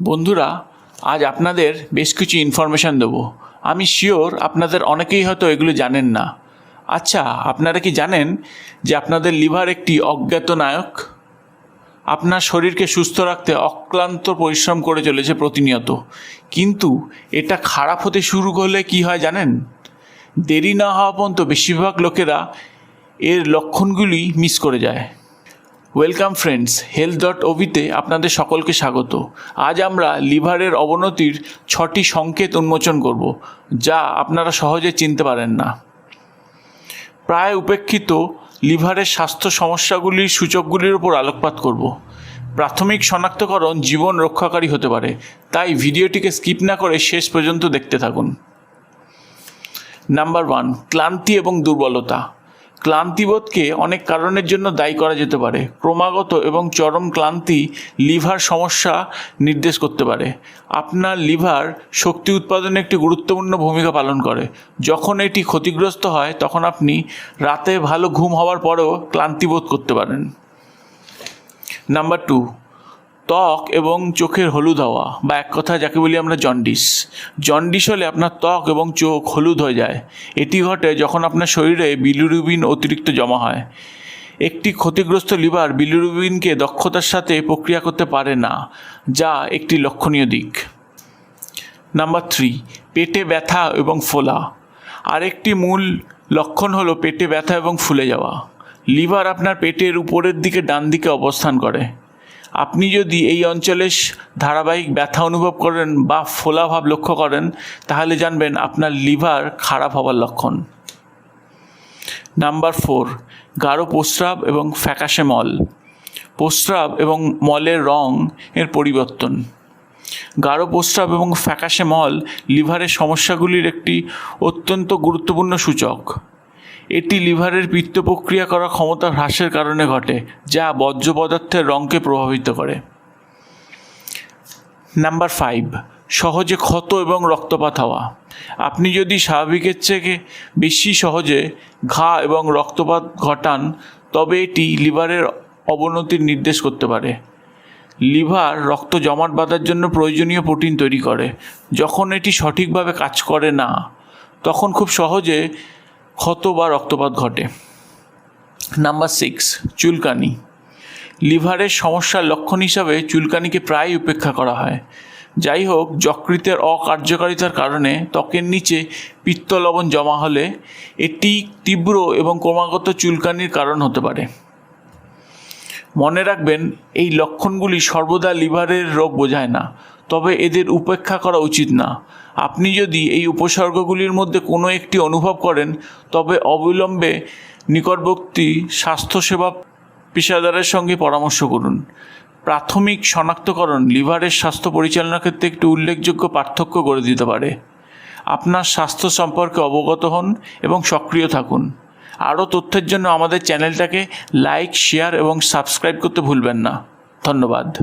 বন্ধুরা, আজ আপনাদের বেশ কিছু ইনফরমেশান দেবো। আমি শিওর আপনাদের অনেকেই হয়তো এগুলো জানেন না। আচ্ছা আপনারা কি জানেন যে আপনাদের লিভার একটি অজ্ঞাত নায়ক? আপনার শরীরকে সুস্থ রাখতে অক্লান্ত পরিশ্রম করে চলেছে প্রতিনিয়ত। কিন্তু এটা খারাপ হতে শুরু করলে কি হয় জানেন? দেরি না হওয়া পর্যন্ত বেশিরভাগ লোকেরা এর লক্ষণগুলি মিস করে যায়। ওয়েলকাম ফ্রেন্ডস হেলথ ডট ওভিতে আপনাদের সকলকে স্বাগত। আজ আমরা লিভারের অবনতির ছটি সংকেত উন্মোচন করব, যা আপনারা সহজে চিনতে পারেন না। প্রায় উপেক্ষিত লিভারের স্বাস্থ্য সমস্যাগুলির সূচকগুলির উপর আলোকপাত করব। প্রাথমিক শনাক্তকরণ জীবন রক্ষাকারী হতে পারে, তাই ভিডিওটিকে স্কিপ না করে শেষ পর্যন্ত দেখতে থাকুন। নাম্বার ওয়ান, ক্লান্তি এবং দুর্বলতা। ক্লান্তিবোধকে অনেক কারণের জন্য দায়ী করা যেতে পারে। ক্রমাগত এবং চরম ক্লান্তি লিভার সমস্যা নির্দেশ করতে পারে। আপনার লিভার শক্তি উৎপাদনে একটি গুরুত্বপূর্ণ ভূমিকা পালন করে। যখন এটি ক্ষতিগ্রস্ত হয়, তখন আপনি রাতে ভালো ঘুম হওয়ার পরেও ক্লান্তিবোধ করতে পারেন। নাম্বার টু ত্বক এবং চোখের হলুদ হওয়া বা এক কথা যাকে বলি আমরা জন্ডিস। জন্ডিস হলে আপনার ত্বক এবং চোখ হলুদ হয়ে যায়। এটি ঘটে যখন আপনার শরীরে বিলিরুবিন অতিরিক্ত জমা হয়। একটি ক্ষতিগ্রস্ত লিভার বিলিরুবিনকে দক্ষতার সাথে প্রক্রিয়া করতে পারে না, যা একটি লক্ষণীয় দিক। নাম্বার থ্রি, পেটে ব্যথা এবং ফোলা। আরেকটি মূল লক্ষণ হলো পেটে ব্যথা এবং ফুলে যাওয়া। লিভার আপনার পেটের উপরের দিকে ডান দিকে অবস্থান করে। আপনি যদি এই অঞ্চলে ধারাবাহিক ব্যথা অনুভব করেন বা ফোলা ভাব লক্ষ্য করেন, তাহলে জানবেন আপনার লিভার খারাপ হওয়ার লক্ষণ। নাম্বার ফোর, গাঢ় প্রস্রাব এবং ফ্যাকাশে মল। প্রস্রাব এবং মলের রং এর পরিবর্তন। গাঢ় প্রস্রাব এবং ফ্যাকাশে মল লিভারের সমস্যাগুলির একটি অত্যন্ত গুরুত্বপূর্ণ সূচক। এটি লিভারের পিত্ত প্রক্রিয়া করার ক্ষমতা হ্রাসের কারণে ঘটে, যা বর্জ্য পদার্থের রঙকে প্রভাবিত করে। নাম্বার ফাইভ, সহজে ক্ষত এবং রক্তপাত হওয়া। আপনি যদি স্বাভাবিকের থেকে বেশি সহজে ঘা এবং রক্তপাত ঘটান, তবে এটি লিভারের অবনতির নির্দেশ করতে পারে। লিভার রক্ত জমাট বাঁধার জন্য প্রয়োজনীয় প্রোটিন তৈরি করে। যখন এটি সঠিকভাবে কাজ করে না, তখন খুব সহজে ক্ষত বা রক্তপাত ঘটে। নাম্বার সিক্স চুলকানি। লিভারের সমস্যার লক্ষণ হিসাবে চুলকানিকে প্রায় উপেক্ষা করা হয়। যাই হোক, যকৃতের অকার্যকারিতার কারণে ত্বকের নিচে পিত্ত লবণ জমা হলে এটি তীব্র এবং ক্রমাগত চুলকানির কারণ হতে পারে। মনে রাখবেন, এই লক্ষণগুলি সর্বদা লিভারের রোগ বোঝায় না, তবে এদের উপেক্ষা করা উচিত না। আপনি যদি এই উপসর্গগুলির মধ্যে কোনো একটি অনুভব করেন, তবে অবিলম্বে নিকটবর্তী স্বাস্থ্যসেবা পেশাদারের সঙ্গে পরামর্শ করুন। প্রাথমিক শনাক্তকরণ লিভারের স্বাস্থ্য পরিচালনার ক্ষেত্রে একটি উল্লেখযোগ্য পার্থক্য গড়ে দিতে পারে। আপনার স্বাস্থ্য সম্পর্কে অবগত হন এবং সক্রিয় থাকুন। আরও তথ্যের জন্য আমাদের চ্যানেলটাকে লাইক, শেয়ার এবং সাবস্ক্রাইব করতে ভুলবেন না। ধন্যবাদ।